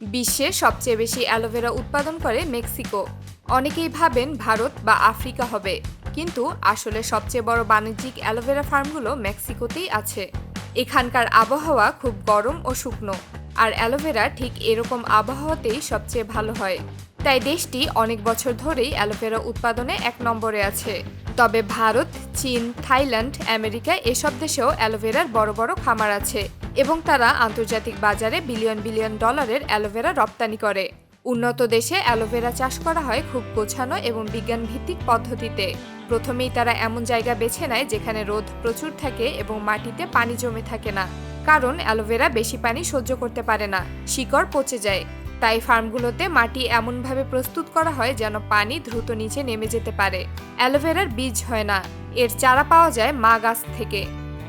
বিশ্বে সবচেয়ে বেশি অ্যালোভেরা উৎপাদন করে মেক্সিকো। অনেকেই ভাবেন ভারত বা আফ্রিকা হবে, কিন্তু আসলে সবচেয়ে বড় বাণিজ্যিক অ্যালোভেরা ফার্মগুলো মেক্সিকোতেই আছে। এখানকার আবহাওয়া খুব গরম ও শুকনো, আর অ্যালোভেরা ঠিক এরকম আবহাওয়াতেই সবচেয়ে ভালো হয়। তাই দেশটি অনেক বছর ধরেই অ্যালোভেরা উৎপাদনে এক নম্বরে আছে। তবে ভারত, চীন, থাইল্যান্ড, আমেরিকা এসব দেশেও অ্যালোভেরার বড় বড় খামার আছে। এবং তারা আন্তর্জাতিক বাজারে বিলিয়ন বিলিয়ন ডলারের অ্যালোভেরা রপ্তানি করে। উন্নত দেশে অ্যালোভেরা চাষ করা হয় খুব গোছানো এবং বিজ্ঞান ভিত্তিক পদ্ধতিতে। প্রথমেই তারা এমন জায়গা বেছে নেয় যেখানে রোদ প্রচুর থাকে এবং মাটিতে পানি জমে থাকে না, কারণ অ্যালোভেরা বেশি পানি সহ্য করতে পারে না, শিকড় পচে যায়। তাই ফার্মগুলোতে মাটি এমনভাবে প্রস্তুত করা হয় যেন পানি দ্রুত নিচে নেমে যেতে পারে। অ্যালোভেরার বীজ হয় না, এর চারা পাওয়া যায় মা গাছ থেকে।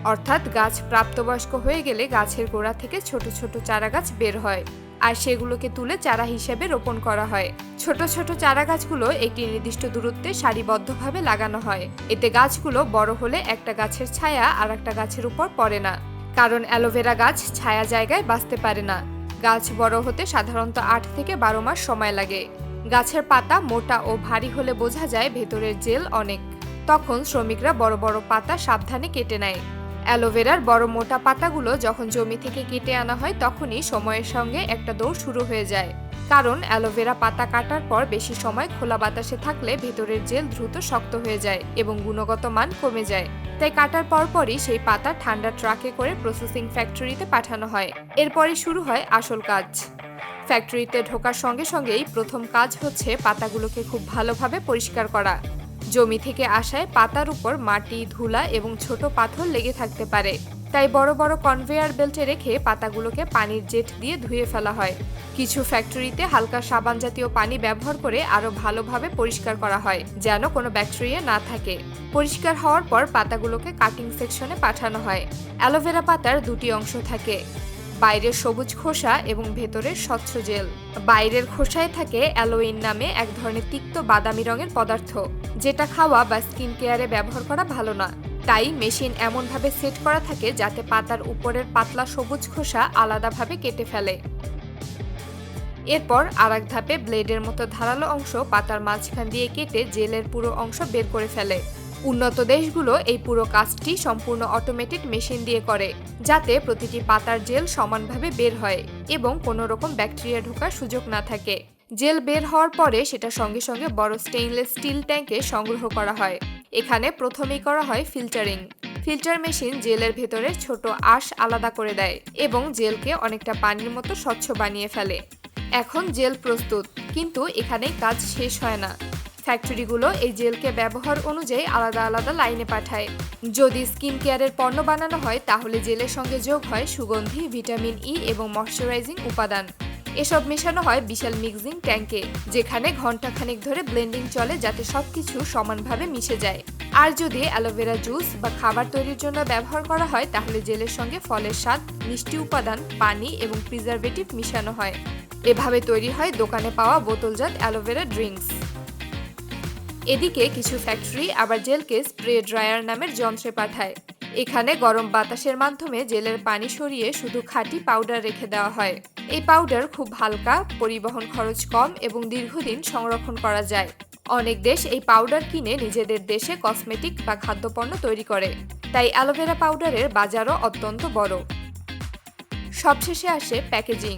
অর্থাৎ গাছ প্রাপ্তবয়স্ক হয়ে গেলে গাছের গোড়া থেকে ছোট ছোট চারা গাছ বের হয় আর সেগুলোকে তুলে চারা হিসেবে রোপণ করা হয়। ছোট ছোট চারা গাছগুলো একটি নির্দিষ্ট দূরত্বে সারিবদ্ধভাবে লাগানো হয়। এতে গাছগুলো বড় হলে একটা গাছের ছায়া আর একটা গাছের উপর পড়ে না। কারণ অ্যালোভেরা গাছ ছায়া জায়গায় বাঁচতে পারে না। গাছ বড় হতে সাধারণত আট থেকে বারো মাস সময় লাগে। গাছের পাতা মোটা ও ভারী হলে বোঝা যায় ভেতরের জেল অনেক। তখন শ্রমিকরা বড় বড় পাতা সাবধানে কেটে নেয়। অ্যালোভেরার বড় মোটা পাতাগুলো যখন জমি থেকে কেটে আনা হয়, তখনই সময়ের সঙ্গে একটা দৌড় শুরু হয়ে যায়। কারণ অ্যালোভেরা পাতা কাটার পর বেশি সময় খোলা বাতাসে থাকলে ভেতরের জেল দ্রুত শক্ত হয়ে যায় এবং গুণগত মান কমে যায়। তাই কাটার পরপরই সেই পাতা ঠান্ডা ট্রাকে করে প্রসেসিং ফ্যাক্টরিতে পাঠানো হয়। এরপরই শুরু হয় আসল কাজ। ফ্যাক্টরিতে ঢোকার সঙ্গে সঙ্গেই প্রথম কাজ হচ্ছে পাতাগুলোকে খুব ভালোভাবে পরিষ্কার করা। জমি থেকে আসায় পাতার উপর মাটি, ধুলা এবং ছোট পাথর লেগে থাকতে পারে। তাই বড় বড় কনভেয়ার বেল্টে রেখে পাতাগুলোকে পানির জেট দিয়ে ধুয়ে ফেলা হয়। কিছু ফ্যাক্টরিতে হালকা সাবান জাতীয় পানি ব্যবহার করে আরও ভালোভাবে পরিষ্কার করা হয়, যেন কোনো ব্যাকটেরিয়া না থাকে। পরিষ্কার হওয়ার পর পাতাগুলোকে কাটিং সেকশনে পাঠানো হয়। অ্যালোভেরা পাতার দুটি অংশ থাকে। বাইরের সবুজ খোসা এবং ভেতরের স্বচ্ছ জেল। বাইরের খোসায় থাকে অ্যালোইন নামে এক ধরনের তিক্ত বাদামি রঙের পদার্থ। যেটা খাওয়া বা স্কিন কেয়ারে ব্যবহার করা ভালো না তাই মেশিন এমনভাবে সেট করা থাকে যাতে পাতার উপরের পাতলা সবুজ খোসা আলাদাভাবে কেটে ফেলে। এরপর আর এক ধাপে ব্লেডের মতো ধারালো অংশ পাতার মাঝখান দিয়ে কেটে জেলের পুরো অংশ বের করে ফেলে। উন্নত দেশগুলো এই পুরো কাজটি সম্পূর্ণ অটোমেটেড মেশিন দিয়ে করে, যাতে প্রতিটি পাতার জেল সমানভাবে বের হয় এবং কোনো রকম ব্যাকটেরিয়া ঢোকার সুযোগ না থাকে। জেল বের হওয়ার পরে সেটা সঙ্গে সঙ্গে বড় স্টেইনলেস স্টিল ট্যাঙ্কে সংগ্রহ করা হয়। এখানে প্রথমেই করা হয় ফিল্টারিং ফিল্টার মেশিন জেলের ভেতরে ছোট আঁশ আলাদা করে দেয় এবং জেলকে অনেকটা পানির মতো স্বচ্ছ বানিয়ে ফেলে। এখন জেল প্রস্তুত, কিন্তু এখানে কাজ শেষ হয় না। ফ্যাক্টরিগুলো এই জেলকে ব্যবহার অনুযায়ী আলাদা আলাদা লাইনে পাঠায়। যদি স্কিন কেয়ারের পণ্য বানানো হয়, তাহলে জেলের সঙ্গে যোগ হয় সুগন্ধি ভিটামিন ই এবং ময়শ্চারাইজিং উপাদান। এসব মেশানো হয় বিশাল মিক্সিং ট্যাঙ্কে, যেখানে ঘন্টাখানেক ধরে ব্লেন্ডিং চলে যাতে সবকিছু সমানভাবে মিশে যায়। আর যদি অ্যালোভেরা জুস বা খাবার তৈরির জন্য ব্যবহার করা হয়, তাহলে জেলের সঙ্গে ফলের স্বাদ, মিষ্টি উপাদান, পানি এবং প্রিজারভেটিভ মিশানো হয়। এভাবে তৈরি হয় দোকানে পাওয়া বোতলজাত অ্যালোভেরা ড্রিঙ্কস। এদিকে কিছু ফ্যাক্টরি আবার জেলকে স্প্রে ড্রায়ার নামের যন্ত্রে পাঠায়। এখানে গরম বাতাসের মাধ্যমে জেলের পানি সরিয়ে শুধু খাঁটি পাউডার রেখে দেওয়া হয়। এই পাউডার খুব হালকা, পরিবহন খরচ কম এবং দীর্ঘদিন সংরক্ষণ করা যায়। অনেক দেশ এই পাউডার কিনে নিজেদের দেশে কসমেটিক বা খাদ্যপণ্য তৈরি করে। তাই অ্যালোভেরা পাউডারের বাজারও অত্যন্ত বড়। সবশেষে আসে প্যাকেজিং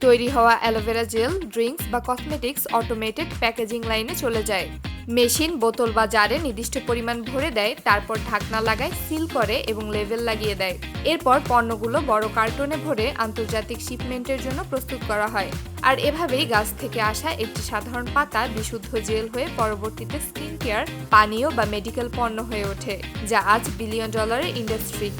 তৈরি হওয়া অ্যালোভেরা জেল, ড্রিঙ্কস বা কসমেটিক্স অটোমেটেড প্যাকেজিং লাইনে চলে যায়। মেশিন, বোতল বা জারে নির্দিষ্ট পরিমাণ ভরে দেয়, তারপর ঢাকনা লাগায়, সিল করে এবং লেভেল লাগিয়ে দেয়। এরপর পণ্যগুলো বড় কার্টনে ভরে আন্তর্জাতিক শিপমেন্টের জন্য প্রস্তুত করা হয়। আর এভাবেই গাছ থেকে আসা একটি সাধারণ পাতা বিশুদ্ধ জেল হয়ে পরবর্তীতে স্কিন কেয়ার, পানীয় বা মেডিকেল পণ্য হয়ে ওঠে, যা আজ বিলিয়ন ডলারের ইন্ডাস্ট্রি।